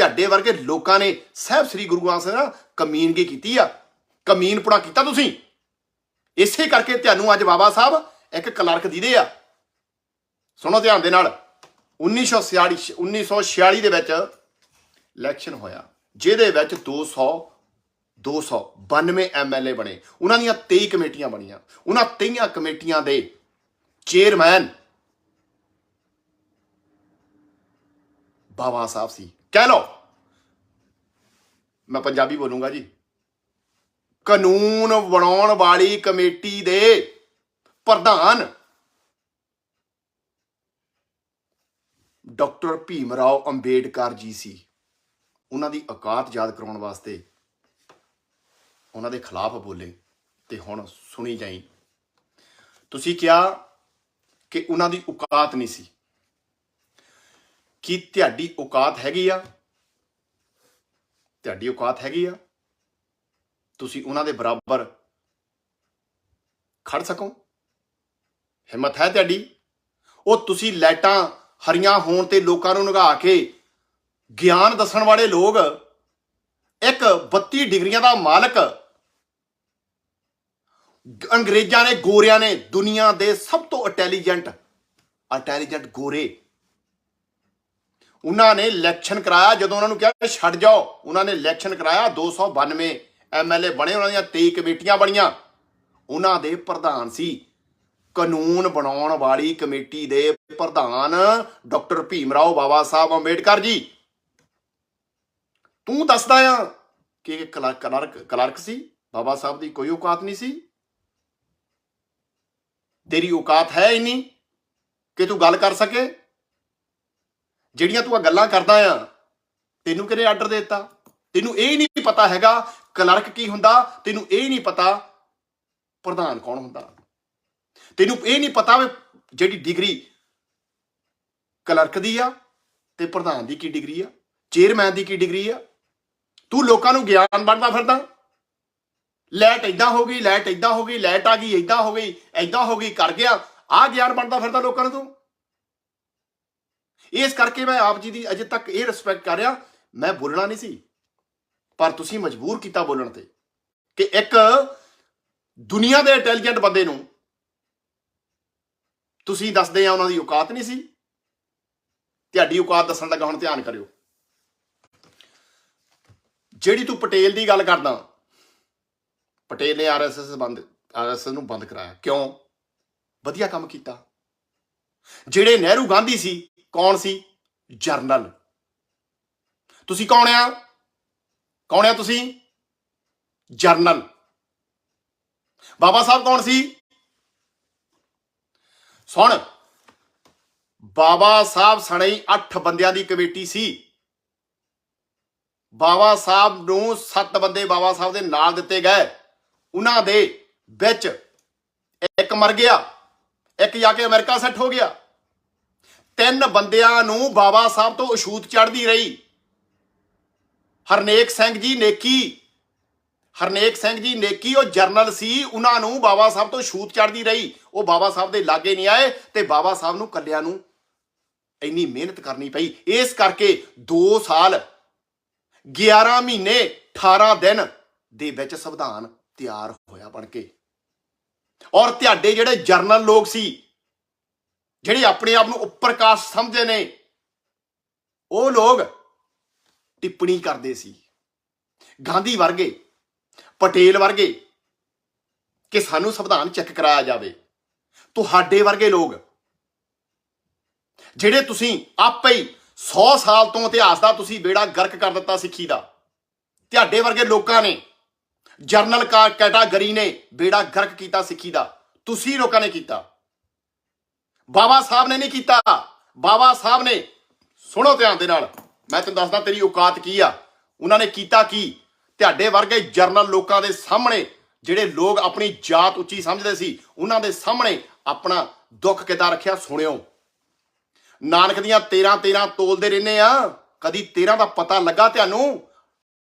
ਤੁਹਾਡੇ ਵਰਗੇ ਲੋਕਾਂ ਨੇ ਸਾਹਿਬ ਸ੍ਰੀ ਗੁਰੂ ਗ੍ਰੰਥ ਸਾਹਿਬ ਨਾਲ ਕਮੀਨਗੀ ਕੀਤੀ ਆ? ਕਮੀਨਪੁਣਾ ਕੀਤਾ ਤੁਸੀਂ? ਇਸੇ ਕਰਕੇ ਤੁਹਾਨੂੰ ਅੱਜ ਬਾਬਾ ਸਾਹਿਬ ਇੱਕ ਕਲਰਕ ਦੀਦੇ ਆ। ਸੁਣੋ ਧਿਆਨ ਦੇ ਨਾਲ। 1946 1946 ਦੇ ਵਿੱਚ ਇਲੈਕਸ਼ਨ ਹੋਇਆ। ਜਿਹਦੇ ਵਿੱਚ 200 292 ਐਮਐਲਏ ਬਣੇ। ਉਹਨਾਂ ਦੀਆਂ 23 ਕਮੇਟੀਆਂ ਬਣੀਆਂ। ਉਹਨਾਂ 23 ਕਮੇਟੀਆਂ ਦੇ ਚੇਅਰਮੈਨ ਬਾਬਾ ਸਾਹਿਬ ਸੀ। ਕਹਿ ਲਓ। ਮੈਂ ਪੰਜਾਬੀ ਬੋਲੂੰਗਾ ਜੀ। ਕਾਨੂੰਨ ਬਣਾਉਣ ਵਾਲੀ ਕਮੇਟੀ ਦੇ ਪ੍ਰਧਾਨ ਡਾਕਟਰ ਭੀਮ ਰਾਓ ਅੰਬੇਡਕਰ ਜੀ ਸੀ। ਉਹਨਾਂ ਦੀ ਔਕਾਤ ਯਾਦ ਕਰਾਉਣ ਵਾਸਤੇ ਉਹਨਾਂ ਦੇ ਖਿਲਾਫ ਬੋਲੇ ਤੇ ਹੁਣ ਸੁਣੀ ਜਾਈ। ਤੁਸੀਂ ਕਿਹਾ ਕਿ ਉਹਨਾਂ ਦੀ ਔਕਾਤ ਨਹੀਂ ਸੀ। ਕੀ ਤੁਹਾਡੀ ਔਕਾਤ ਹੈਗੀ ਆ? ਤੁਹਾਡੀ ਔਕਾਤ ਹੈਗੀ ਆ? ਤੁਸੀਂ ਉਹਨਾਂ ਦੇ ਬਰਾਬਰ ਖੜ ਸਕੋ। ਹਿੰਮਤ ਹੈ ਤੁਹਾਡੀ। ਉਹ ਤੁਸੀਂ ਲਾਈਟਾਂ ਹਰੀਆਂ ਹੋਣ ਤੇ ਲੋਕਾਂ ਨੂੰ ਨਗਾ ਕੇ ਗਿਆਨ ਦੱਸਣ ਵਾਲੇ ਲੋਕ, ਇੱਕ 32 ਡਿਗਰੀਆਂ ਦਾ ਮਾਲਕ, ਅੰਗਰੇਜ਼ਾਂ ਨੇ, ਗੋਰਿਆਂ ਨੇ ਦੁਨੀਆ ਦੇ ਸਭ ਤੋਂ ਇੰਟੈਲੀਜੈਂਟ ਇੰਟੈਲੀਜੈਂਟ ਗੋਰੇ ਉਹਨਾਂ ਨੇ ਇਲੈਕਸ਼ਨ ਕਰਾਇਆ, ਜਦੋਂ ਉਹਨਾਂ ਨੂੰ ਕਿਹਾ ਛੱਡ ਜਾਓ, ਉਹਨਾਂ ਨੇ ਇਲੈਕਸ਼ਨ ਕਰਾਇਆ 292 ਐਮਐਲਏ ਬਣੇ, ਉਹਨਾਂ ਦੀਆਂ 23 ਕਮੇਟੀਆਂ ਬਣੀਆਂ। ਉਹਨਾਂ ਦੇ ਪ੍ਰਧਾਨ ਸੀ, ਕਾਨੂੰਨ ਬਣਾਉਣ ਵਾਲੀ ਕਮੇਟੀ ਦੇ ਪ੍ਰਧਾਨ ਡਾਕਟਰ ਭੀਮ ਰਾਓ ਬਾਬਾ ਸਾਹਿਬ ਅੰਬੇਡਕਰ ਜੀ। ਤੂੰ ਦੱਸਦਾ ਆ ਕਿ ਕਲਰ- ਕਲਰਕ ਕਲਰਕ ਸੀ ਬਾਬਾ ਸਾਹਿਬ ਦੀ ਕੋਈ ਔਕਾਤ ਨਹੀਂ ਸੀ। ਤੇਰੀ ਔਕਾਤ ਹੈ ਇੰਨੀ ਕਿ ਤੂੰ ਗੱਲ ਕਰ ਸਕੇ। ਜਿਹੜੀਆਂ ਤੂੰ ਆ ਗੱਲਾਂ ਕਰਦਾ ਆ, ਤੈਨੂੰ ਕਿਹਨੇ ਆਰਡਰ ਦਿੱਤਾ? ਤੈਨੂੰ ਇਹ ਨਹੀਂ ਪਤਾ ਹੈਗਾ ਕਲਰਕ ਕੀ ਹੁੰਦਾ, ਤੈਨੂੰ ਇਹ ਨਹੀਂ ਪਤਾ ਪ੍ਰਧਾਨ ਕੌਣ ਹੁੰਦਾ। ਤੈਨੂੰ ਇਹ ਨਹੀਂ ਪਤਾ ਵੀ ਜਿਹੜੀ ਡਿਗਰੀ ਕਲਰਕ ਦੀ ਆ ਤੇ ਪ੍ਰਧਾਨ ਦੀ ਕੀ ਡਿਗਰੀ ਆ ਚੇਅਰਮੈਨ ਦੀ ਕੀ ਡਿਗਰੀ ਆ। ਤੂੰ ਲੋਕਾਂ ਨੂੰ ਗਿਆਨ ਵੰਡਦਾ ਫਿਰਦਾ। ਲੈਟ ਇਦਾਂ ਹੋ ਗਈ, ਲੈਟ ਇਦਾਂ ਹੋ ਗਈ, ਲੈਟ ਆ ਗਈ ਇਦਾਂ ਹੋ ਗਈ ਇਦਾਂ ਹੋ ਗਈ, ਕਰ ਗਿਆ। ਆ ਗਿਆਨ ਵੰਡਦਾ ਫਿਰਦਾ ਲੋਕਾਂ ਨੂੰ ਤੂੰ। ਇਸ ਕਰਕੇ ਮੈਂ ਆਪ ਜੀ ਦੀ ਅਜੇ ਤੱਕ ਇਹ ਰਿਸਪੈਕਟ ਕਰ ਰਿਹਾ, ਮੈਂ ਬੋਲਣਾ ਨਹੀਂ ਸੀ। ਪਰ ਤੁਸੀਂ ਮਜਬੂਰ ਕੀਤਾ ਬੋਲਣ ਤੇ ਕਿ ਇੱਕ ਦੁਨੀਆ ਦੇ ਇੰਟੈਲੀਜੈਂਟ ਬੰਦੇ ਨੂੰ ਤੁਸੀਂ ਦੱਸਦੇ ਆ ਉਹਨਾਂ ਦੀ ਔਕਾਤ ਨਹੀਂ ਸੀ। ਤੁਹਾਡੀ ਔਕਾਤ ਦੱਸਣ ਲੱਗਾ, ਹੁਣ ਧਿਆਨ ਕਰਿਓ। ਜਿਹੜੀ ਤੂੰ ਪਟੇਲ ਦੀ ਗੱਲ ਕਰਦਾ, ਪਟੇਲ ਨੇ ਆਰਐਸਐਸ ਬੰਦ ਆਰਐਸਐਸ ਨੂੰ ਬੰਦ ਕਰਾਇਆ। ਕਿਉਂ? ਵਧੀਆ ਕੰਮ ਕੀਤਾ। ਜਿਹੜੇ ਨਹਿਰੂ ਗਾਂਧੀ ਸੀ ਕੌਣ ਸੀ? ਜਰਨਲ। ਤੁਸੀਂ ਕੌਣ ਆ? ਕੌਣ ਆ ਤੁਸੀਂ? ਜਰਨਲ। ਬਾਬਾ ਸਾਹਿਬ ਕੌਣ ਸੀ? ਸੁਣ। ਬਾਬਾ ਸਾਹਿਬ ਸਣੇ 8 ਬੰਦਿਆਂ ਦੀ ਕਮੇਟੀ ਸੀ। ਬਾਬਾ ਸਾਹਿਬ ਨੂੰ 7 ਬੰਦੇ ਬਾਬਾ ਸਾਹਿਬ ਦੇ ਨਾਲ ਦਿੱਤੇ ਗਏ। ਉਹਨਾਂ ਦੇ ਵਿੱਚ ਇੱਕ ਮਰ ਗਿਆ। ਇੱਕ ਜਾ ਕੇ ਅਮਰੀਕਾ ਸੈੱਟ ਹੋ ਗਿਆ। ਤਿੰਨ ਬੰਦਿਆਂ ਨੂੰ ਬਾਬਾ ਸਾਹਿਬ ਤੋਂ ਅਛੂਤ ਚੜਦੀ ਰਹੀ। ਹਰਨੇਕ ਸਿੰਘ ਜੀ ਨੇਕੀ, ਹਰਨੇਕ ਸਿੰਘ ਜੀ ਨੇਕੀ, ਉਹ ਜਰਨਲ ਸੀ, ਉਹਨਾਂ ਨੂੰ ਬਾਬਾ ਸਾਹਿਬ ਤੋਂ ਛੂਤ ਚੜਦੀ ਰਹੀ। ਉਹ ਬਾਬਾ ਸਾਹਿਬ ਦੇ ਲਾਗੇ ਨਹੀਂ ਆਏ ਤੇ ਬਾਬਾ ਸਾਹਿਬ ਨੂੰ ਕੱਲਿਆਂ ਨੂੰ ਇੰਨੀ ਮਿਹਨਤ ਕਰਨੀ ਪਈ। ਇਸ ਕਰਕੇ 2 ਸਾਲ 11 ਮਹੀਨੇ 18 ਦਿਨ ਦੇ ਵਿੱਚ ਸੰਵਿਧਾਨ ਤਿਆਰ ਹੋਇਆ ਬਣ ਕੇ। ਔਰ ਤੁਹਾਡੇ ਜਿਹੜੇ ਜਰਨਲ ਲੋਕ ਸੀ ਜਿਹੜੇ ਆਪਣੇ ਆਪ ਨੂੰ ਉੱਪਰਕਾਸ਼ ਸਮਝਦੇ ਨੇ, ਉਹ ਲੋਕ ਟਿੱਪਣੀ ਕਰਦੇ ਸੀ। ਗਾਂਧੀ ਵਰਗੇ, ਪਟੇਲ ਵਰਗੇ ਕਿ ਸਾਨੂੰ ਸੰਵਿਧਾਨ ਚੈੱਕ ਕਰਾਇਆ ਜਾਵੇ। ਤੁਹਾਡੇ ਵਰਗੇ ਲੋਕ, ਜਿਹੜੇ ਤੁਸੀਂ ਆਪੇ ਹੀ 100 ਸਾਲ ਤੋਂ ਇਤਿਹਾਸ ਦਾ ਤੁਸੀਂ ਬੇੜਾ ਗਰਕ ਕਰ ਦਿੱਤਾ ਸਿੱਖੀ ਦਾ, ਤੁਹਾਡੇ ਵਰਗੇ ਲੋਕਾਂ ਨੇ ਜਰਨਲ ਕਾ ਕੈਟਾਗਰੀ ਨੇ ਬੇੜਾ ਗਰਕ ਕੀਤਾ ਸਿੱਖੀ ਦਾ। ਤੁਸੀਂ ਲੋਕਾਂ ਨੇ ਕੀਤਾ। ਬਾਬਾ ਸਾਹਿਬ ਨੇ ਨਹੀਂ ਕੀਤਾ। ਬਾਬਾ ਸਾਹਿਬ ਨੇ, ਸੁਣੋ ਧਿਆਨ ਦੇ ਨਾਲ, ਮੈਂ ਤੈਨੂੰ ਦੱਸਦਾ ਤੇਰੀ ਔਕਾਤ ਕੀ ਆ। ਉਹਨਾਂ ਨੇ ਕੀਤਾ ਕੀ? ਤੁਹਾਡੇ ਵਰਗੇ ਜਰਨਲ ਲੋਕਾਂ ਦੇ ਸਾਹਮਣੇ, ਜਿਹੜੇ ਲੋਕ ਆਪਣੀ ਜਾਤ ਉੱਚੀ ਸਮਝਦੇ ਸੀ, ਉਹਨਾਂ ਦੇ ਸਾਹਮਣੇ ਆਪਣਾ ਦੁੱਖ ਕਿੱਦਾਂ ਰੱਖਿਆ ਸੁਣਿਓ। ਨਾਨਕ ਦੀਆਂ 13 13 ਤੋਲਦੇ ਰਹਿੰਦੇ ਆ। ਕਦੀ 13 ਦਾ ਪਤਾ ਲੱਗਾ ਤੁਹਾਨੂੰ?